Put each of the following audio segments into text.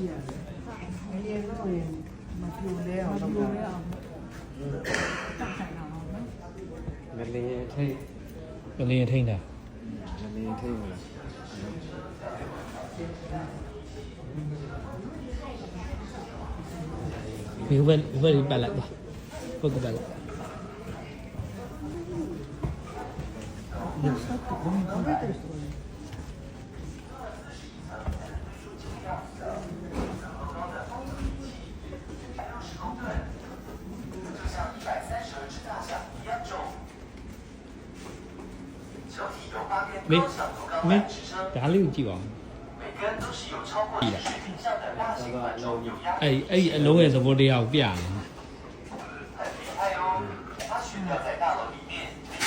กียรติไม่เรียนก็เรียนมาอยู่แล้วมาอยู่แล้วจับใส่หนาวไหมมันเลยเท่มันเลยเท่นะมันเลยเท่เลยมีเพื่อนเพื่อนไปละปะเพื่อนกูไปละ Yeah.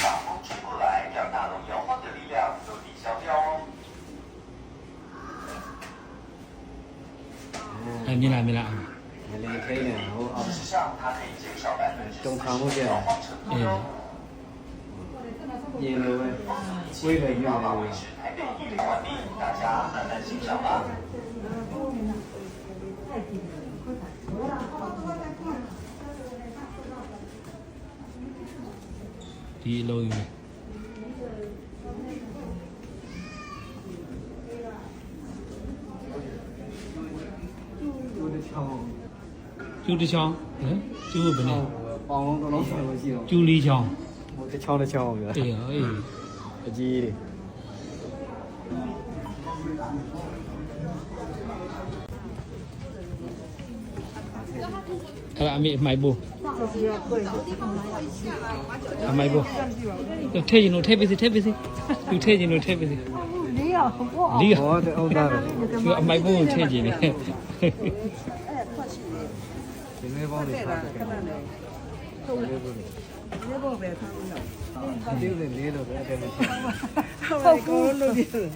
把风吹过来，让大楼摇晃的力量都抵消掉哦。 အဲ့မြင်လားမြင်လား ငလင်းထိတ်နေဟိုအောက် 事实上，它可以减少百分之 တုံခါမှုပြ 摇晃程度 အေး 哟。 ပြင်လို့ပဲဝိတ်လည်းယူ 八 နေ 马 တယ် 为是台北一零管理，大家慢慢欣赏吧。 ဒီအလုံးကြီး သူတစ်ချောင်း ကျူးတစ်ချောင်းဟမ်ကျူးဘယ်နဲ့ ပေါင်းလုံးသုံးလုံးဆက်လို့ရှိတော့ ကျူးလေးချောင်း ဟို တစ်ချောင်းတစ်ချောင်းပြအေးအေးအကြီးတွေအဲ့ဒါအမေအမိုက်ဖို့အမိုက်ဖို့ထည့်ရင်တော့ထည့်ပေးစီထည့်ပေးစီသူထည့်ရင်တော့ထည့်ပေးစီလေးရဘောလီကဘောတဲ့ဥဒ္ဒါရသူအမိုက်ဖို့ကိုထည့်ကြည့်နေဒီနေ့ပေါင်းတွေထားတယ်ခဏလေးဟုတ်လေ ရေဘောပဲထားလို့ဒီလိုလေးလို့ပဲအဲ့ဒါမရှိဟုတ်ကူလို့ပြဟုတ်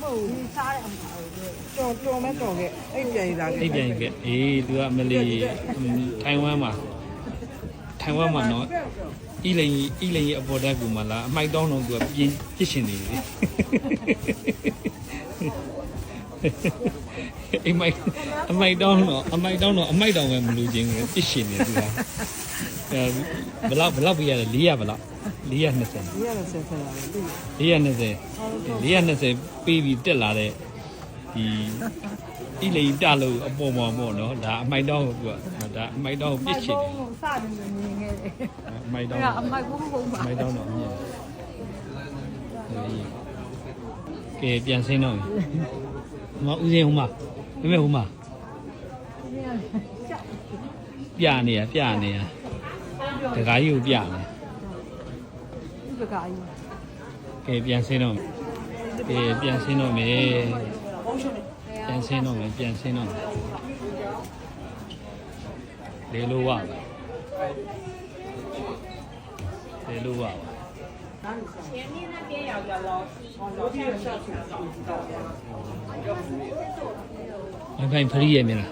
ဘူးစားရအောင်ကြော်ကြော်မဲ့ကြော်ခဲ့အဲ့ပြန်ရတာအိပ်ပြန်ပြီအေးသူကအမလီထိုင်ဝမ်မှာထိုင်ဝမ်မှာနော်အီလိန်အီလိန်ရဲ့အပေါ်တက်ကူမလားအမိုက်တောင်းတော့သူကပြင်းပြစ်ရှင်နေတယ်အိမ်မိုက်အမိုက်တောင်းတော့အမိုက်တောင်းတော့အမိုက်တောင်းပဲမလူချင်းကိုပြစ်ရှင်နေသူက အဲဘလောက်ဘလောက်ပြရတယ်400ဘလောက်420ဒီရလည်းဆက်ဆက်လာတယ်ဒီ420 420ပေးပြီးတက်လာတဲ့ဒီဣလိန်တလို့အပေါ်ပေါ်ပေါ့နော်ဒါအမိုက်တောင်းကိုကဒါအမိုက်တောင်းကိုပြစ်ချင်တယ်စတယ်မြင်ခဲ့တယ်အမိုက်တောင်းအမိုက်ဘုံဘုံပါအမိုက်တောင်းတော့မြင်ကဲပြန်ဆင်းတော့မဦးစင်းဟိုမှာမမေဟိုမှာပြနေရပြနေရ တခါကြီးကိုပြနေ ဒီပကာကြီး ကဲပြန်ဆင်းတော့ကဲပြန်ဆင်းတော့မယ်ပြန်ဆင်းတော့မယ်ပြန်ဆင်းတော့မယ်လေလိုဝပါလေလိုဝပါ 前面那边有个楼梯，楼梯上去找不到。 အဖိုင်ဖရီးရမြင်လား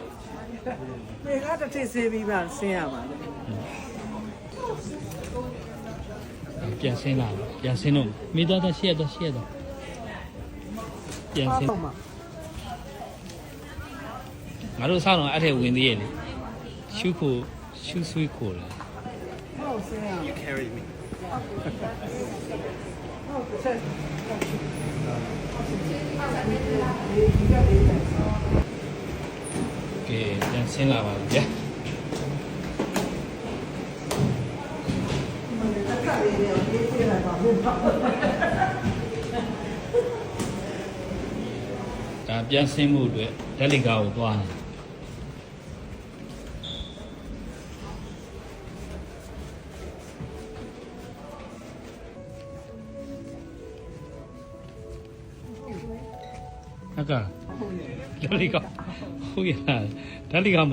ဒီကတစ်ထစ်ဆေး ပြီးမှဆင်းရမှာလေပြန်ဆင်းလာပါပြန်ဆင်းတော့မိသားသားရှေ့တော့ရှေ့တော့ပြန်ဆင်းတော့မှာငါတို့ဆောင်းတော့အဲ့ထဲဝင်သေးရဲ့လေရှုဖို့ရှုဆွေးခိုတယ်ဟုတ်ဆင်းရ You carry me ဟုတ်ဆက်ကဲပြန်ဆင်းလာပါပြီဗျာ ဒါပြန်ဆင်းမှုအတွက်လက်လီကာကိုသွားတယ်ဟုတ်ကဲ့လက်လီကာဟုတ်ရလားလက်လီကာမ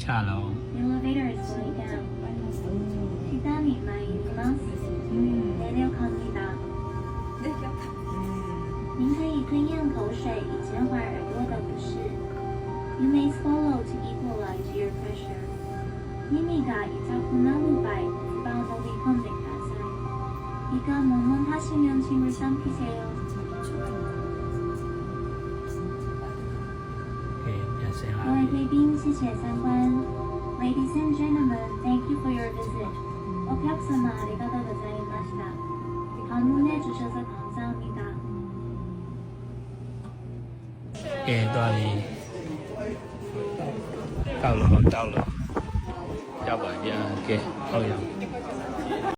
ချလော The elevator is going down. 기다리 많이 있ます. 내려갑니다. 您可以吞咽口水以减缓耳朵的不适。You may swallow to equalize your pressure. 미미가 이자꾸나 후바이 지방적이 컨택하세요. 이가 멍멍하시면 침을 삼키세요. 各位贵宾，谢谢参观。Ladies and gentlemen, thank you for your visit. お客様ありがとうございました。방문해주셔서 감。 到了，到了，到了，要不给好友？